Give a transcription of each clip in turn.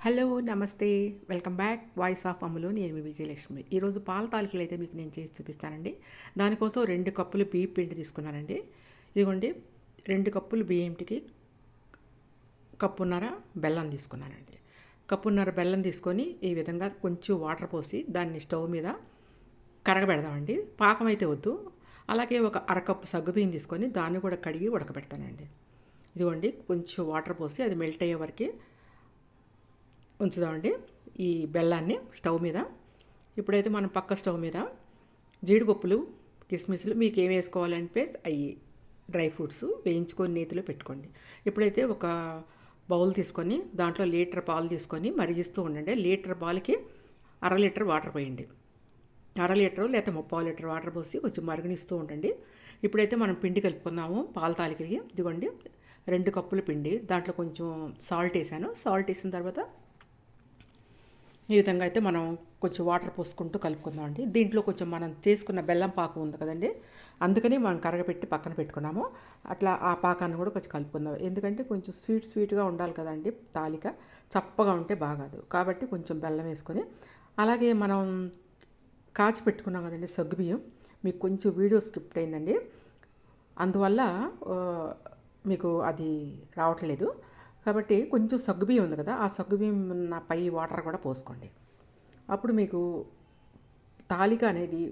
Hello నమస్తే. Welcome back. Voice of Ammulu నేను మీ విజయలక్ష్మి. ఈరోజు పాల తాలికలు అయితే మీకు నేను చేసి చూపిస్తానండి. దానికోసం రెండు కప్పులు బియ్యం పిండి తీసుకున్నానండి. ఇదిగోండి రెండు కప్పులు బియ్యంటికి కప్పున్నర బెల్లం తీసుకున్నానండి. కప్పున్నర బెల్లం తీసుకొని ఈ విధంగా కొంచెం వాటర్ పోసి దాన్ని స్టవ్ మీద కరగబెడదామండి. పాకం అయితే వద్దు. అలాగే ఒక అరకప్పు సగ్గుబియ్యం తీసుకొని దాన్ని కూడా కడిగి ఉడకబెడతానండి. ఇదిగోండి కొంచెం వాటర్ పోసి అది మెల్ట్ అయ్యే వరకు ఉంచుదామండి. ఈ బెల్లాన్ని స్టవ్ మీద. ఇప్పుడైతే మనం పక్క స్టవ్ మీద జీడిపప్పులు కిస్మిస్లు మీకు ఏం వేసుకోవాలంటే అవి డ్రై ఫ్రూట్స్ వేయించుకొని నేతిలో పెట్టుకోండి. ఇప్పుడైతే ఒక బౌల్ తీసుకొని దాంట్లో లీటర్ పాలు తీసుకొని మరిగిస్తూ ఉండండి. లీటర్ పాలకి అర లీటర్ వాటర్ పోయండి. అర లీటర్ లేకపోతే ముప్పై లీటర్ వాటర్ పోసి కొంచెం మరుగునిస్తూ ఉండండి. ఇప్పుడైతే మనం పిండి కలుపుకున్నాము పాల తాలికకి. ఇదిగోండి రెండు కప్పుల పిండి. దాంట్లో కొంచెం సాల్ట్ వేసాను. సాల్ట్ వేసిన తర్వాత ఈ విధంగా అయితే మనం కొంచెం వాటర్ పోసుకుంటూ కలుపుకుందాం అండి. దీంట్లో కొంచెం మనం చేసుకున్న బెల్లం పాకం ఉంది కదండి అందుకని మనం కరగపెట్టి పక్కన పెట్టుకున్నాము. అట్లా ఆ పాకాన్ని కూడా కొంచెం కలుపుకుందాం. ఎందుకంటే కొంచెం స్వీట్ స్వీట్గా ఉండాలి కదండి తాలిక చప్పగా ఉంటే బాగాదు. కాబట్టి కొంచెం బెల్లం వేసుకొని అలాగే మనం కాచి పెట్టుకున్నాం కదండి సగ్గుబియ్యం మీకు కొంచెం వీడియో స్క్రిప్ట్ అయిందండి. అందువల్ల మీకు అది రావట్లేదు. కాబట్టి కొంచెం సగ్గుబియ్యం ఉంది కదా ఆ సగ్గుబియ్యం ఉన్న పై వాటర్ కూడా పోసుకోండి. అప్పుడు మీకు తాలిక అనేది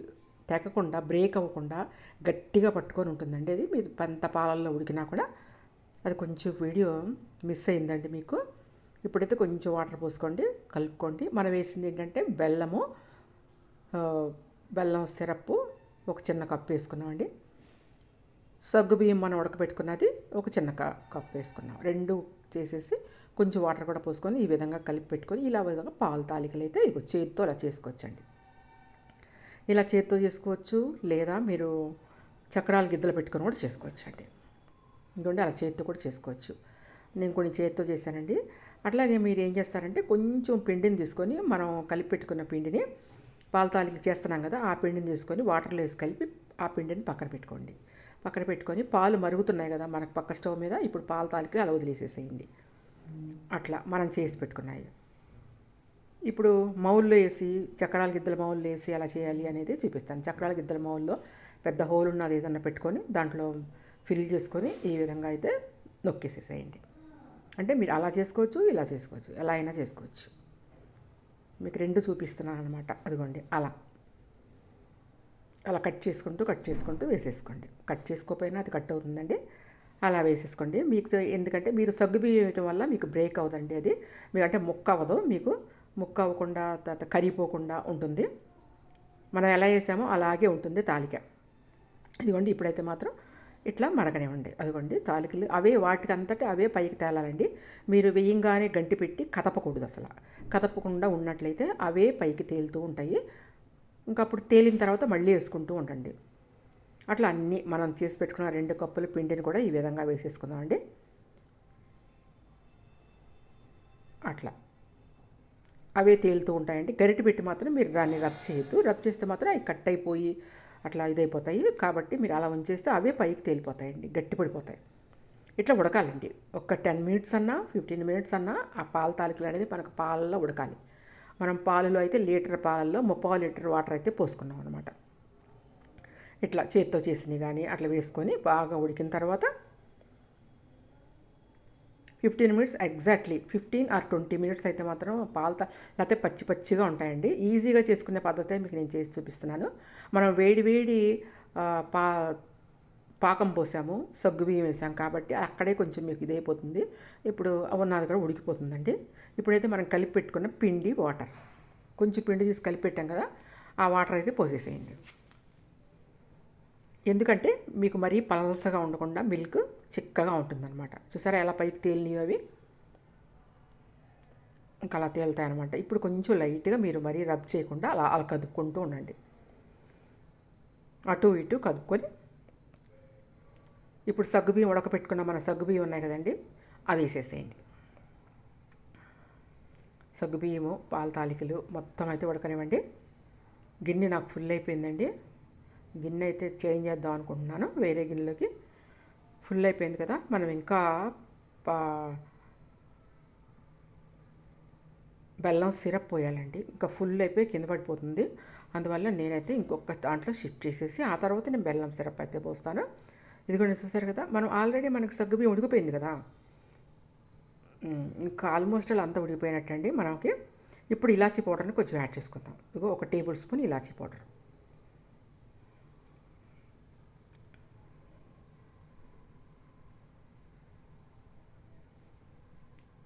తెగకుండా బ్రేక్ అవ్వకుండా గట్టిగా పట్టుకొని ఉంటుందండి అది. మీరు పంత పాలల్లో ఉడికినా కూడా అది కొంచెం వీడియో మిస్ అయిందండి మీకు. ఇప్పుడైతే కొంచెం వాటర్ పోసుకోండి కలుపుకోండి. మనం వేసింది ఏంటంటే బెల్లము బెల్లం సిరప్ ఒక చిన్న కప్పు వేసుకున్నామండి. సగ్గు బియ్యం మనం ఉడకబెట్టుకున్నది ఒక చిన్న కప్పు వేసుకున్నాం. రెండు చేసేసి కొంచెం వాటర్ కూడా పోసుకొని ఈ విధంగా కలిపి పెట్టుకొని ఇలా విధంగా పాలు తాలికలు అయితే ఇగో చేతితో అలా చేసుకోవచ్చండి. ఇలా చేతితో చేసుకోవచ్చు లేదా మీరు చక్రాలు గిద్దలు పెట్టుకొని కూడా చేసుకోవచ్చండి. ఇంకోండి అలా చేతితో కూడా చేసుకోవచ్చు. నేను కొన్ని చేతితో చేశానండి. అట్లాగే మీరు ఏం చేస్తారంటే కొంచెం పిండిని తీసుకొని మనం కలిపి పెట్టుకున్న పిండిని పాలతాలికి చేస్తున్నాం కదా ఆ పిండిని తీసుకొని వాటర్లో వేసి కలిపి ఆ పిండిని పక్కన పెట్టుకోండి. పక్కన పెట్టుకొని పాలు మరుగుతున్నాయి కదా మనకు పక్క స్టవ్ మీద ఇప్పుడు పాల తాలికి అలా వదిలేసేసేయండి. అట్లా మనం చేసి పెట్టుకున్నాయి. ఇప్పుడు మౌల్లో వేసి చక్రాల గిద్దల మౌల్లో వేసి అలా చేయాలి అనేది చూపిస్తాను. చక్రాల గిద్దల మౌల్లో పెద్ద హోల్ ఉన్నది ఏదన్నా పెట్టుకొని దాంట్లో ఫిల్ చేసుకొని ఈ విధంగా అయితే నొక్కేసేసేయండి. అంటే మీరు అలా చేసుకోవచ్చు ఇలా చేసుకోవచ్చు ఎలా అయినా చేసుకోవచ్చు. మీకు రెండు చూపిస్తున్నాను అనమాట అదిగోండి అలా. అలా కట్ చేసుకుంటూ కట్ చేసుకుంటూ వేసేసుకోండి. కట్ చేసుకోకపోయినా అది కట్ అవుతుందండి. అలా వేసేసుకోండి. మీకు ఎందుకంటే మీరు సగ్గు వేయటం వల్ల మీకు బ్రేక్ అవుతుంది అది. మీకు అంటే ముక్క అవ్వదు మీకు. ముక్క అవ్వకుండా తర్వాత కరిగిపోకుండా ఉంటుంది. మనం ఎలా వేసామో అలాగే ఉంటుంది తాలిక. ఇదిగోండి ఇప్పుడైతే మాత్రం ఇట్లా మరగనివ్వండి. అదిగోండి తాలికలు అవే వాటికి అంతటి అవే పైకి తేలాలండి. మీరు వేయంగానే గంటి పెట్టి కదపకూడదు అసలు. కదపకుండా ఉన్నట్లయితే అవే పైకి తేలుతూ ఉంటాయి. ఇంకా అప్పుడు తేలిన తర్వాత మళ్ళీ వేసుకుంటూ ఉండండి. అట్లా అన్నీ మనం చేసి పెట్టుకున్న రెండు కప్పుల పిండిని కూడా ఈ విధంగా వేసేసుకుందామండి. అట్లా. అవే తేలుతూ ఉంటాయండి. గరిటె పెట్టి మాత్రం మీరు దాన్ని రబ్ చేయొద్దు. రబ్ చేస్తే మాత్రం అవి కట్ అయిపోయి అట్లా ఇదైపోతాయి. కాబట్టి మీరు అలా ఉంచేస్తే అవే పైకి తేలిపోతాయండి. గట్టి పడిపోతాయి. ఇట్లా ఉడకాలండి. ఒక టెన్ మినిట్స్ అన్నా ఫిఫ్టీన్ మినిట్స్ అన్నా ఆ పాల తాలికలు అనేది మనకు పాలలో ఉడకాలి. మనం పాలలో అయితే లీటర్ పాలల్లో ముప్పావు లీటర్ వాటర్ అయితే పోసుకున్నాం అనమాట ఇట్లా చేతితో చేసినవి కానీ అట్లా వేసుకొని బాగా ఉడికిన తర్వాత fifteen minutes exactly fifteen or twenty minutes అయితే మాత్రం పాలత లేకపోతే పచ్చి పచ్చిగా ఉంటాయండి. ఈజీగా చేసుకునే పద్ధతే మీకు నేను చేసి చూపిస్తున్నాను. మనం వేడి వేడి పా పాకం పోసాము సగ్గు బియ్యం వేసాం కాబట్టి అక్కడే కొంచెం మీకు ఇదైపోతుంది. ఇప్పుడు ఉన్నది కూడా ఉడికిపోతుందండి. ఇప్పుడైతే మనం కలిపి పెట్టుకున్న పిండి వాటర్. కొంచెం పిండి తీసి కలిపి పెట్టాం కదా ఆ వాటర్ అయితే పోసేసేయండి. ఎందుకంటే మీకు మరీ పలసగా ఉండకుండా మిల్క్ చిక్కగా ఉంటుందన్నమాట. చూసారా ఎలా పైకి తేలినవి అవి? ఇంకా అలా తేలుతాయి అనమాట ఇప్పుడు కొంచెం లైట్గా మీరు మరీ రబ్ చేయకుండా అలా అలా కదుపుకుంటూ ఉండండి. అటు ఇటు కదుపుకొని ఇప్పుడు సగ్గుబియ్యం ఉడకపెట్టుకున్న మన సగ్గుబియ్యం ఉన్నాయి కదండి అది వేసేసేయండి. సగ్గుబియ్యము పాల తాలికలు మొత్తం అయితే ఉడకనివ్వండి. గిన్నె నాకు ఫుల్ అయిపోయిందండి. గిన్నె అయితే చేంజ్ చేద్దాం అనుకుంటున్నాను వేరే గిన్నెలోకి. ఫుల్ అయిపోయింది కదా మనం ఇంకా పా బెల్లం సిరప్ పోయాలండి. ఇంకా ఫుల్ అయిపోయి కింద పడిపోతుంది. అందువల్ల నేనైతే ఇంకొక దాంట్లో షిఫ్ట్ చేసేసి ఆ తర్వాత నేను బెల్లం సిరప్ అయితే పోస్తాను. ఇది కూడా చూసారు కదా మనం ఆల్రెడీ మనకు సగ్గుబియ్యం ఉడికిపోయింది కదా. ఇంకా ఆల్మోస్ట్ అలా అంతా ఉడికిపోయినట్టండి మనకి. ఇప్పుడు ఇలాచీ పౌడర్ని కొంచెం యాడ్ చేసుకుందాం. ఇగో ఒక టేబుల్ స్పూన్ ఇలాచీ పౌడర్.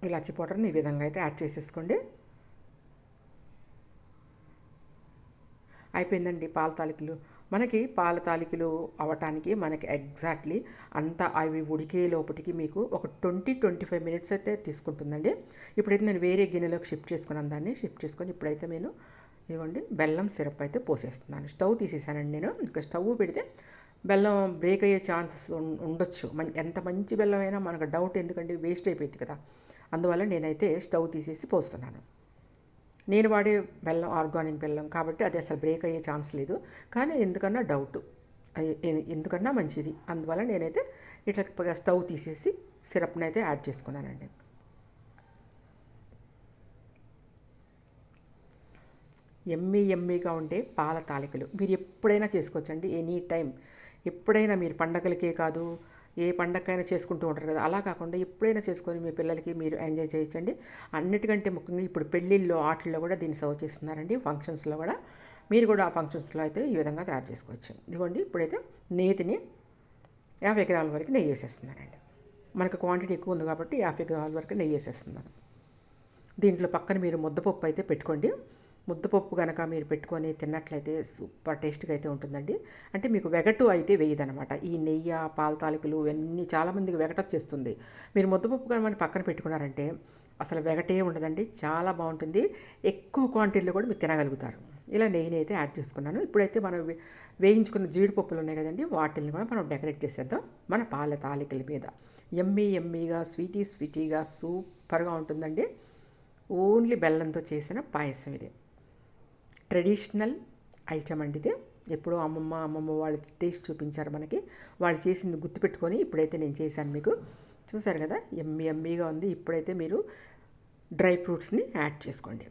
ఇలాచీ పౌడర్ని ఈ విధంగా అయితే యాడ్ చేసేసుకోండి. అయిపోయిందండి పాల తాలికలు. మనకి పాల తాలికలు అవ్వటానికి మనకి ఎగ్జాక్ట్లీ అంతా అవి ఉడికే లోపటికి మీకు ఒక ట్వంటీ ట్వంటీ ఫైవ్ మినిట్స్ అయితే తీసుకుంటుందండి. ఇప్పుడైతే నేను వేరే గిన్నెలోకి షిఫ్ట్ చేసుకున్నాను. దాన్ని షిఫ్ట్ చేసుకొని ఇప్పుడైతే నేను ఇదిగోండి బెల్లం సిరప్ అయితే పోసేస్తున్నాను. స్టవ్ తీసేసానండి నేను. ఇంకా స్టవ్ పెడితే బెల్లం బ్రేక్ అయ్యే ఛాన్సెస్ ఉండొచ్చు. మన ఎంత మంచి బెల్లం అయినా మనకు డౌట్ ఎందుకంటే వేస్ట్ అయిపోయింది కదా. అందువల్ల నేనైతే స్టవ్ తీసేసి పోస్తున్నాను. నేను వాడే బెల్లం ఆర్గానిక్ బెల్లం కాబట్టి అది అసలు బ్రేక్ అయ్యే ఛాన్స్ లేదు. కానీ ఎందుకన్నా డౌట్ ఎందుకన్నా మంచిది. అందువల్ల నేనైతే ఇట్లా స్టవ్ తీసేసి సిరప్ని అయితే యాడ్ చేసుకున్నానండి. ఎమ్మీ ఎమ్మీగా ఉండే పాల తాలికలు. మీరు ఎప్పుడైనా చేసుకోవచ్చండి? ఎనీ టైం ఎప్పుడైనా మీరు పండగలకే కాదు ఏ పండగకైనా చేసుకుంటూ ఉంటారు కదా అలా కాకుండా ఎప్పుడైనా చేసుకొని మీ పిల్లలకి మీరు ఎంజాయ్ చేయించండి అన్నిటికంటే ముఖ్యంగా ఇప్పుడు పెళ్ళిళ్ళలో ఆటల్లో కూడా దీన్ని సర్వ్ చేస్తున్నారండి ఫంక్షన్స్లో కూడా. మీరు కూడా ఆ ఫంక్షన్స్లో అయితే ఈ విధంగా తయారు చేసుకోవచ్చు. ఇదిగోండి ఇప్పుడైతే నేతిని యాభై గ్రాముల వరకు నెయ్యి వేసేస్తున్నానండి మనకు క్వాంటిటీ ఎక్కువ ఉంది కాబట్టి యాభై గ్రాముల వరకు నెయ్యి వేసేస్తున్నాను దీంట్లో పక్కన మీరు ముద్దపప్పు అయితే పెట్టుకోండి. ముద్దపప్పు కనుక మీరు పెట్టుకొని తిన్నట్లయితే సూపర్ టేస్ట్గా అయితే ఉంటుందండి. అంటే మీకు వెగటు అయితే వేయదనమాట. ఈ నెయ్యి పాల తాలికలు ఇవన్నీ చాలామందికి వెగట వచ్చేస్తుంది. మీరు ముద్దపప్పు కనుక పక్కన పెట్టుకున్నారంటే అసలు వెగటే ఉండదండి. చాలా బాగుంటుంది. ఎక్కువ క్వాంటిటీలో కూడా మీరు తినగలుగుతారు. ఇలా నెయ్యిని అయితే యాడ్ చేసుకున్నాను. ఇప్పుడైతే మనం వేయించుకున్న జీడిపప్పులు ఉన్నాయి కదండి వాటిని కూడా మనం డెకరేట్ చేసేద్దాం మన పాల తాలికల మీద. ఎమ్మీ ఎమ్మీగా స్వీటీ స్వీటీగా సూపర్గా ఉంటుందండి. ఓన్లీ బెల్లంతో చేసిన పాయసం ఇది. ట్రెడిషనల్ ఐటమ్ అండి ఇది. ఎప్పుడో అమ్మమ్మ అమ్మమ్మ వాళ్ళు టేస్ట్ చూపించారు మనకి. వాళ్ళు చేసింది గుర్తుపెట్టుకొని ఇప్పుడైతే నేను చేశాను మీకు. చూసారు కదా? ఎమ్మి ఎమ్మీగా ఉంది. ఇప్పుడైతే మీరు డ్రై ఫ్రూట్స్ని యాడ్ చేసుకోండి.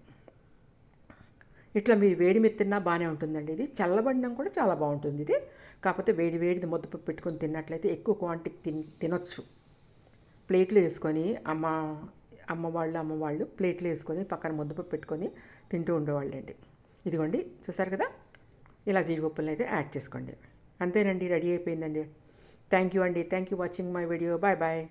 ఇట్లా మీరు వేడి మీద తిన్నా బాగానే ఉంటుందండి ఇది. చల్లబడినం కూడా చాలా బాగుంటుంది ఇది. కాకపోతే వేడి వేడిది ముద్దపప్పు పెట్టుకొని తిన్నట్లయితే ఎక్కువ క్వాంటిటీ తిన్ తినొచ్చు. ప్లేట్లు వేసుకొని అమ్మ అమ్మ వాళ్ళు ప్లేట్లు వేసుకొని పక్కన ముద్దపప్పు పెట్టుకొని తింటూ ఉండేవాళ్ళండి. ఇదిగోండి చూసారు కదా? ఇలా జీడిపప్పులను అయితే యాడ్ చేసుకోండి. అంతేనండి రెడీ అయిపోయిందండి. థ్యాంక్ యూ అండి. Thank you watching my video. Bye bye.